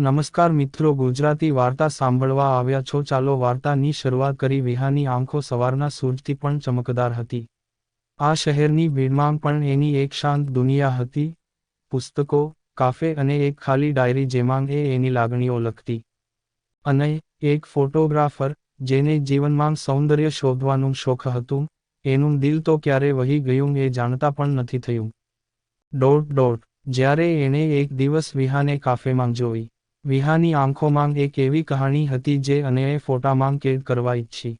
નમસ્કાર મિત્રો, ગુજરાતી વાર્તા સાંભળવા આવ્યા છો. ચાલો વાર્તાની શરૂઆત કરી. વિહાની આંખો સવારના સૂરજથી પણ ચમકદાર હતી. આ શહેરની ભીડમાં પણ એની એક શાંત દુનિયા હતી. પુસ્તકો, કાફે અને એક ખાલી ડાયરી જેમાં એ એની લાગણીઓ લખતી. અને એક ફોટોગ્રાફર, જેને જીવનમાં સૌંદર્ય શોધવાનું શોખ હતું, એનું દિલ તો ક્યારે વહી ગયું એ જાણતા પણ નથી થયું. ડોટ ડોટ જ્યારે એણે એક દિવસ વિહાને કાફેમાં જોઈ. વિહાની આંખોમાં એક એવી કહાણી હતી જે અને એ ફોટામાં કેદ કરવા ઈચ્છી.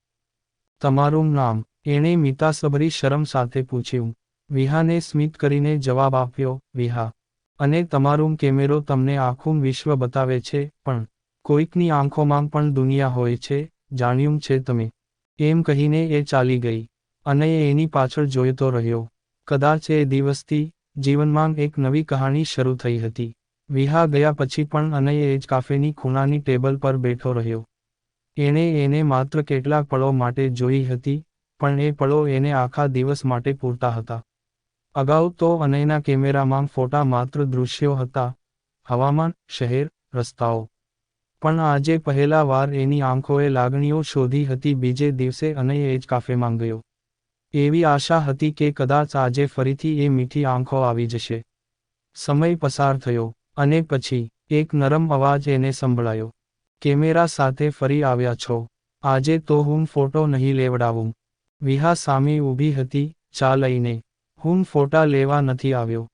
તમારું નામ? એણે મિતાસભરી શરમ સાથે પૂછ્યું. વિહાને સ્મિત કરીને જવાબ આપ્યો, વિહા, અને તમારું કેમેરો તમને આખું વિશ્વ બતાવે છે, પણ કોઈકની આંખોમાં પણ દુનિયા હોય છે, જાણ્યું છે તમે. એમ કહીને એ ચાલી ગઈ, અને એ એની પાછળ જોઈતો રહ્યો. કદાચ એ દિવસથી જીવનમાં એક નવી કહાણી શરૂ થઈ હતી. વિહા ગયા પછી પણ અનય એ જ કાફેની ખૂણાની ટેબલ પર બેઠો રહ્યો. એણે એને માત્ર કેટલાક પળો માટે જોઈ હતી, પણ એ પળો એને આખા દિવસ માટે પૂરતા હતા. અગાઉ તો અનયના કેમેરામાં ફોટા માત્ર દૃશ્યો હતા, હવામાન, શહેર, રસ્તાઓ. પણ આજે પહેલા વાર એની આંખોએ લાગણીઓ શોધી હતી, બીજે દિવસે અનય એ જ કાફેમાં ગયો. એવી આશા હતી કે કદાચ આજે ફરીથી એ મીઠી આંખો આવી જશે. સમય પસાર થયો. અને પછી એક નરમ અવાજ એને સંભળાયો. કેમેરા સાથે ફરી આવ્યા છો. આજે તો હું ફોટો નહીં લેવડાવું. વિહા સામે ઊભી હતી ચા લઈને. હું ફોટા લેવા નથી આવ્યો.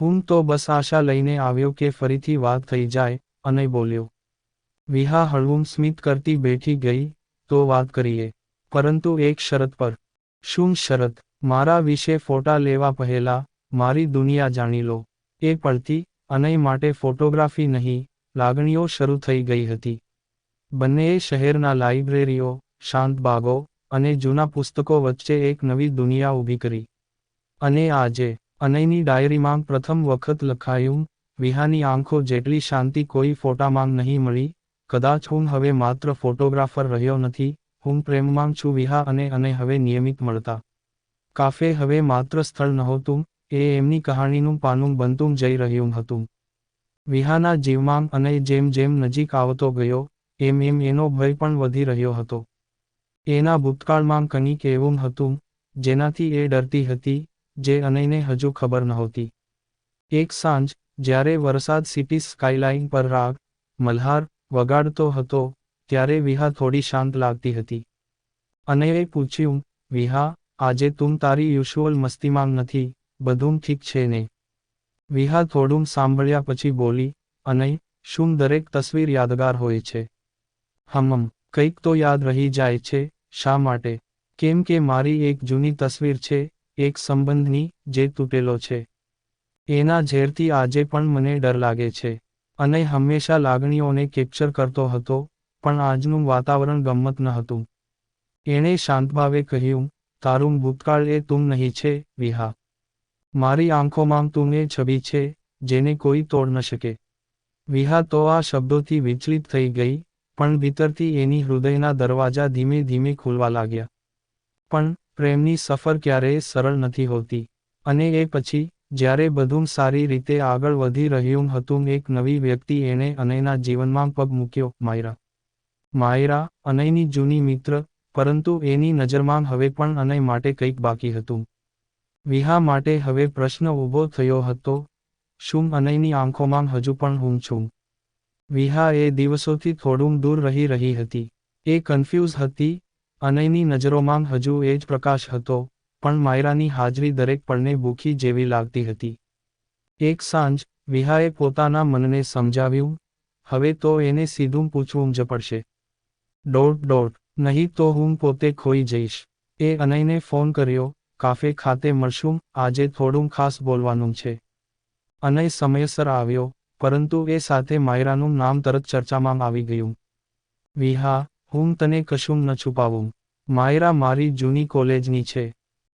હું તો બસ આશા લઈને આવ્યો કે ફરીથી વાત થઈ જાય અને બોલ્યો. વિહા હળવું સ્મિત કરતી બેઠી ગઈ, તો વાત કરીએ. પરંતુ એક શરત પર. શું શરત? મારા વિશે ફોટા લેવા પહેલા મારી દુનિયા જાણી લો. એ પડતી અનય માટે ફોટોગ્રાફી નહીં, લાગણીઓ શરૂ થઈ ગઈ હતી. બંનેએ શહેરના લાઇબ્રેરીઓ, શાંત બાગો અને જૂના પુસ્તકો વચ્ચે એક નવી દુનિયા ઊભી કરી. અને આજે, અનયની ડાયરીમાં પ્રથમ વખત લખાયું, વિહાની આંખો જેટલી શાંતિ કોઈ ફોટામાં નહીં મળી, કદાચ હું હવે માત્ર ફોટોગ્રાફર રહ્યો નથી, હું પ્રેમમાં છું વિહા અને અને હવે નિયમિત મળતા. કાફે હવે માત્ર સ્થળ નહોતું એ એમની કહાણીનું પાનું બનતું જઈ રહ્યું હતું. વિહાના જીવમાં અને જેમ જેમ નજીક આવતો ગયો, એમ એમ એનો ભય પણ વધી રહ્યો હતો. એના ભૂતકાળમાં કંઈક એવું હતું, જેનાથી એ ડરતી હતી, જે અનયને હજુ ખબર નહોતી. એક સાંજ, જ્યારે વરસાદ સિટી સ્કાયલાઇન પર રાગ, મલ્હાર, વગાડતો હતો, ત્યારે વિહા થોડી શાંત લાગતી હતી. અનયે પૂછ્યું, વિહા, આજે તું તારી યુઝ્યુઅલ મસ્તીમાં નથી બધું ઠીક છે ને? વિહા થોડું સાંભળ્યા પછી બોલી, અને શું દરેક તસવીર યાદગાર હોય છે? હમમ, કંઈક તો યાદ રહી જાય છે, શા માટે? કેમ કે મારી એક જૂની તસવીર છે, એક સંબંધની, જે તૂટેલો છે. એના ઝેરથી આજે પણ મને ડર લાગે છે. અને હંમેશા લાગણીઓને કેપ્ચર કરતો હતો, પણ આજનું વાતાવરણ ગમત ન હતું. એણે શાંતભાવે કહ્યું, તારું ભૂતકાળ એ તું નહીં છે, વિહા. મારી આંખોમાં તું એ છબી છે, જેને કોઈ તોડ ન શકે. વિહા તો આ શબ્દોથી વિચલિત થઈ ગઈ, પણ ભીતરથી એની હૃદયના દરવાજા ધીમે ધીમે ખુલવા લાગ્યા. પણ પ્રેમની સફર ક્યારેય સરળ નથી હોતી, અને એ પછી, જ્યારે બધું સારી રીતે આગળ વધી રહ્યું હતું, એક નવી વ્યક્તિ એણે અનયના જીવનમાં પગ મૂક્યો, માયરા. માયરા, અનયની જૂની મિત્ર, પરંતુ એની નજરમાં હવે પણ અનય માટે કંઈક બાકી હતું. વિહા માટે હવે પ્રશ્ન ઊભો થયો હતો, શું અનયની આંખોમાં હજુ પણ હું છું? વિહા એ દિવસોથી થોડું દૂર રહી રહી હતી. એ કન્ફ્યુઝ હતી અનયની નજરોમાં હજુ એ જ પ્રકાશ હતો, પણ માયરાની હાજરી દરેક પળને ભૂખી જેવી લાગતી હતી. એક સાંજ, વિહાએ પોતાના મનને સમજાવ્યું, હવે તો એને સીધું પૂછવું જ પડશે. ડોટ ડોટ નહીં તો હું પોતે ખોઈ જઈશ. એ અનયને ફોન કર્યો કાફે ખાતે મળશું. આજે થોડું ખાસ બોલવાનું છે. અને સમયસર આવ્યો, પરંતુ એ સાથે માયરાનું નામ તરત ચર્ચામાં આવી ગયું. વિહા, હું તને કશું ન છુપાવું. માયરા મારી જૂની કોલેજની છે.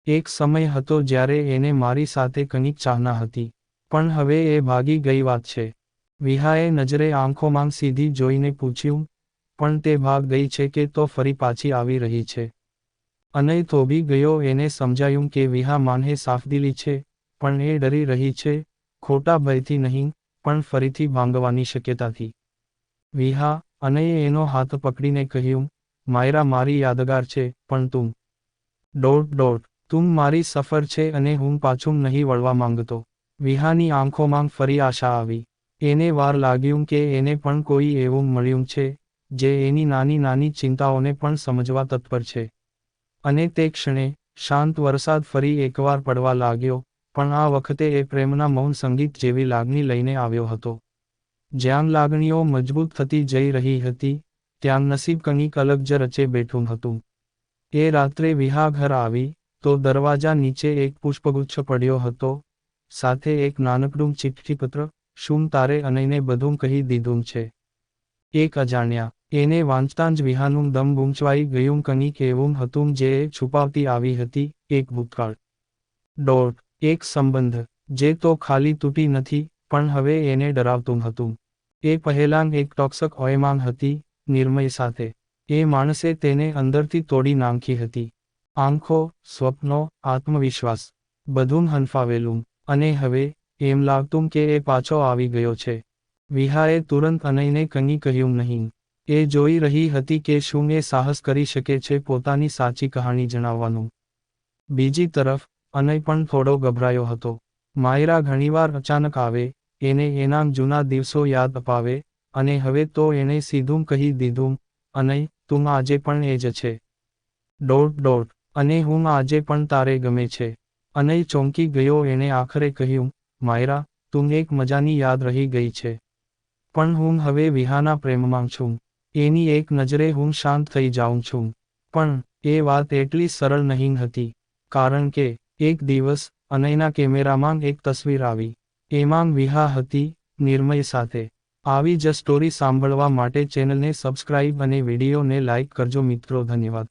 એક સમય હતો જ્યારે એને મારી સાથે કંઈક ચાહના હતી. પણ હવે એ ભાગી ગઈ વાત છે. વિહાએ નજરે આંખોમાં સીધી જોઈને પૂછ્યું, પણ તે ભાગ ગઈ છે કે તો ફરી પાછી આવી રહી છે? અનય થોભી ગયો એને સમજાયું કે વિહા માનહે સાફદિલી છે, પણ એ ડરી રહી છે, ખોટા ભયથી નહીં, પણ ફરીથી ભાંગવાની શક્યતાથી વિહા અનયે એનો હાથ પકડીને કહ્યું, માયરા મારી યાદગાર છે, પણ તું. ડોટ ડોટ, તું મારી સફર છે અને હું પાછું નહીં વળવા માંગતો. વિહાની આંખોમાં ફરી આશા આવી. એને વાર લાગ્યું કે એને પણ કોઈ એવું મળ્યું છે, જે એની નાની નાની ચિંતાઓને પણ સમજવા તત્પર છે. અને તે ક્ષણે શાંત વરસાદ ફરી એકવાર પડવા લાગ્યો, પણ આ વખતે એ પ્રેમના મૌન સંગીત જેવી લાગણી લઈને આવ્યો હતો. જ્યાં લાગણીઓ મજબૂત થતી જઈ રહી હતી, ત્યાં નસીબ કંઈક અલગ રચે બેઠું હતું. એ રાત્રે વિહા ઘર આવી, તો દરવાજા નીચે એક પુષ્પગુચ્છ પડ્યો હતો, સાથે એક નાનકડું ચિઠ્ઠીપત્ર, શું તારે અનૈને બધું કહી દીધું છે? એક અજાણ્યા એને વાંચતાં જ વિહાનું દમ ગૂંચવાઈ ગયું કંઈક એવું હતું જે છુપાવતી આવી હતી, એક ભૂતકાળ. ડોટ એક સંબંધ, જે તો ખાલી તૂટી નથી, પણ હવે એને ડરાવતું હતું. એ પહેલાં એક ટોક્સક ઓયમાંગ હતી, નિર્મય સાથે. એ માણસે તેને અંદરથી તોડી નાંખી હતી. આંખો, સ્વપ્નો, આત્મવિશ્વાસ, બધું હંફાવેલું, અને હવે એમ લાગતું કે એ પાછો આવી ગયો છે. વિહાએ તુરંત અનયને કંઈ કહ્યું નહીં. એ જોઈ રહી હતી કે શું એ સાહસ કરી શકે છે પોતાની સાચી કહાણી જણાવવાનું. બીજી તરફ, અનય પણ થોડો ગભરાયો હતો. માયરા ઘણીવાર અચાનક આવે, એને એના જૂના દિવસો યાદ અપાવે, અને હવે તો એણે સીધું કહી દીધું, અનય, તું આજે પણ એ જ છે. ડોટ ડોટ અને હું આજે પણ તારે ગમે છે. અનય ચોંકી ગયો, એણે આખરે કહ્યું, માયરા, તું એક મજાની યાદ રહી ગઈ છે. પણ હું હવે વિહાના પ્રેમમાં છું. એની એક નજરે હું શાંત થઈ જાઉં છું. પણ, એ વાત એટલી સરળ નહીં હતી, કારણ કે, એક દિવસ અનયના કેમેરામાં એક તસવીર આવી. એમાં વિહા હતી, નિર્મય સાથે. આવી જ સ્ટોરી સાંભળવા માટે ચેનલને સબસ્ક્રાઇબ અને વિડીયોને લાઇક કરજો મિત્રો, ધન્યવાદ.